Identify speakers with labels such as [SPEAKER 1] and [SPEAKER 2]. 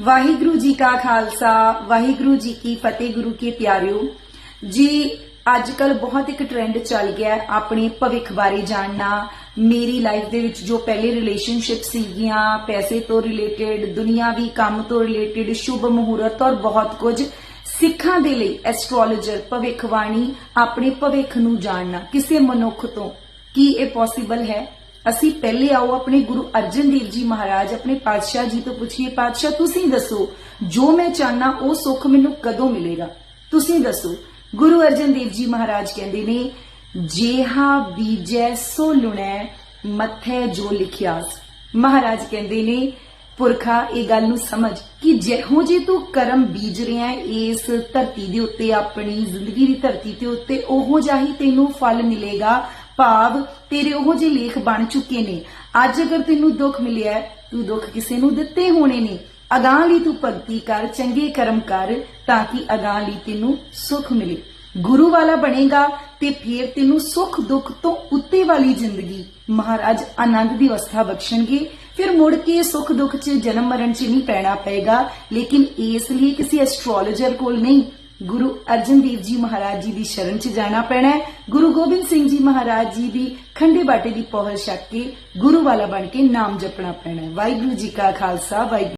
[SPEAKER 1] ਵਾਹਿਗੁਰੂ ਜੀ ਕਾ ਖਾਲਸਾ, ਵਾਹਿਗੁਰੂ ਜੀ ਕੀ ਫਤਿਹ, ਗੁਰੂ ਕੇ ਪਿਆਰਿਓ। ਜੀ ਅੱਜ ਕੱਲ ਬਹੁਤ ਇੱਕ ਟ੍ਰੈਂਡ ਚੱਲ ਗਿਆ ਹੈ ਆਪਣੇ ਭਵਿੱਖ ਬਾਰੇ ਜਾਣਨਾ। ਮੇਰੀ ਲਾਈਫ ਦੇ ਵਿੱਚ ਜੋ ਪਹਿਲੇ ਰਿਲੇਸ਼ਨਸ਼ਿਪ ਸੀਗੀਆਂ, ਪੈਸੇ ਤੋਂ ਰਿਲੇਟਡ ਦੁਨੀਆਵੀ ਕੰਮ ਤੋਂ ਰਿਲੇਟਡ ਸ਼ੁਭ ਮਹੂਰਤ ਔਰ ਬਹੁਤ ਕੁਝ, ਸਿੱਖਾਂ ਦੇ ਲਈ ਐਸਟ੍ਰੋਲੋਜਰ ਭਵਿੱਖਬਾਣੀ, ਆਪਣੇ ਭਵਿੱਖ ਨੂੰ ਜਾਣਨਾ, ਕਿਸੇ ਮਨੁੱਖ ਤੋਂ, ਕੀ ਇਹ ਪੋਸੀਬਲ ਹੈ? ਅਸੀਂ ਪਹਿਲੇ ਆਓ ਆਪਣੇ ਗੁਰੂ ਅਰਜਨ ਦੇਵ ਜੀ ਮਹਾਰਾਜ, ਆਪਣੇ ਪਾਤਸ਼ਾਹ ਜੀ ਤੋਂ ਪੁੱਛੀਏ, ਪਾਤਸ਼ਾਹ ਤੁਸੀਂ ਦੱਸੋ, ਜੋ ਮੈਂ ਚਾਹਨਾ ਉਹ ਸੁੱਖ ਮੈਨੂੰ ਕਦੋਂ ਮਿਲੇਗਾ? ਤੁਸੀਂ ਦੱਸੋ। ਗੁਰੂ ਅਰਜਨ ਦੇਵ ਜੀ ਮਹਾਰਾਜ ਕਹਿੰਦੇ ਨੇ, ਜੇਹਾ ਬੀਜੈ ਸੋ ਲੁਣੈ, ਮੱਥੇ ਜੋ ਲਿਖਿਆਸ ਮਹਾਰਾਜ ਕਹਿੰਦੇ ਨੇ, ਪੁਰਖਾ, ਇਹ ਗੱਲ ਨੂੰ ਸਮਝ ਕਿ ਜਿਹੋ ਜੇ ਤੂੰ ਕਰਮ ਬੀਜ ਰਿਹਾ, ਇਸ ਧਰਤੀ ਦੇ ਉੱਤੇ, ਆਪਣੀ ਜ਼ਿੰਦਗੀ ਦੀ ਧਰਤੀ ਤੇ ਉੱਤੇ, ਉਹੋ ਜਿਹਾ ਹੀ ਤੈਨੂੰ ਫਲ ਮਿਲੇਗਾ ਭਾਵ ਤੇਰੇ ਉਹੋ ਜਿਹੇ ਲੇਖ ਬਣ ਚੁੱਕੇ ਨੇ। ਅੱਜ ਅਗਰ ਤੈਨੂੰ ਦੁੱਖ ਮਿਲਿਆ ਤੂੰ ਦੁੱਖ ਕਿਸੇ ਨੂੰ ਦਿੱਤੇ ਹੋਣੇ ਨੇ। ਅਗਾਹ ਲਈ ਤੂੰ ਭਗਤੀ ਕਰ, ਚੰਗੇ ਕਰਮ ਕਰ, ਤਾਂ ਕਿ ਅਗਾਹ ਲਈ ਤੈਨੂੰ ਸੁੱਖ ਮਿਲੇ। ਗੁਰੂ ਵਾਲਾ ਬਣੇਗਾ ਤੇ ਫਿਰ ਤੈਨੂੰ ਸੁੱਖ ਦੁੱਖ ਤੋਂ ਉੱਤੇ ਵਾਲੀ ਜ਼ਿੰਦਗੀ। ਮਹਾਰਾਜ ਆਨੰਦ ਦੀ ਅਵਸਥਾ ਬਖਸ਼ਣਗੇ। ਫਿਰ ਮੁੜ ਕੇ ਸੁੱਖ ਦੁੱਖ 'ਚ ਜਨਮ ਮਰਨ 'ਚ ਨਹੀਂ ਪੈਣਾ ਪਏਗਾ। ਲੇਕਿਨ ਇਸ ਲਈ ਕਿਸੇ ਐਸਟ੍ਰੋਲੋਜਰ ਕੋਲ ਨਹੀਂ। ਗੁਰੂ ਅਰਜਨ ਦੇਵ ਜੀ ਮਹਾਰਾਜ ਜੀ ਦੀ ਸ਼ਰਨ 'ਚ ਜਾਣਾ ਪੈਣਾ ਹੈ। ਗੁਰੂ ਗੋਬਿੰਦ ਸਿੰਘ ਜੀ ਮਹਾਰਾਜ ਜੀ ਦੀ ਖੰਡੇ ਬਾਟੇ ਦੀ ਪਹੁਲ ਛੱਕ ਕੇ ਗੁਰੂ ਵਾਲਾ ਬਣ ਕੇ ਨਾਮ ਜਪਣਾ ਪੈਣਾ ਹੈ। ਵਾਹਿਗੁਰੂ ਜੀ ਕਾ ਖਾਲਸਾ, ਵਾਹਿਗੁਰੂ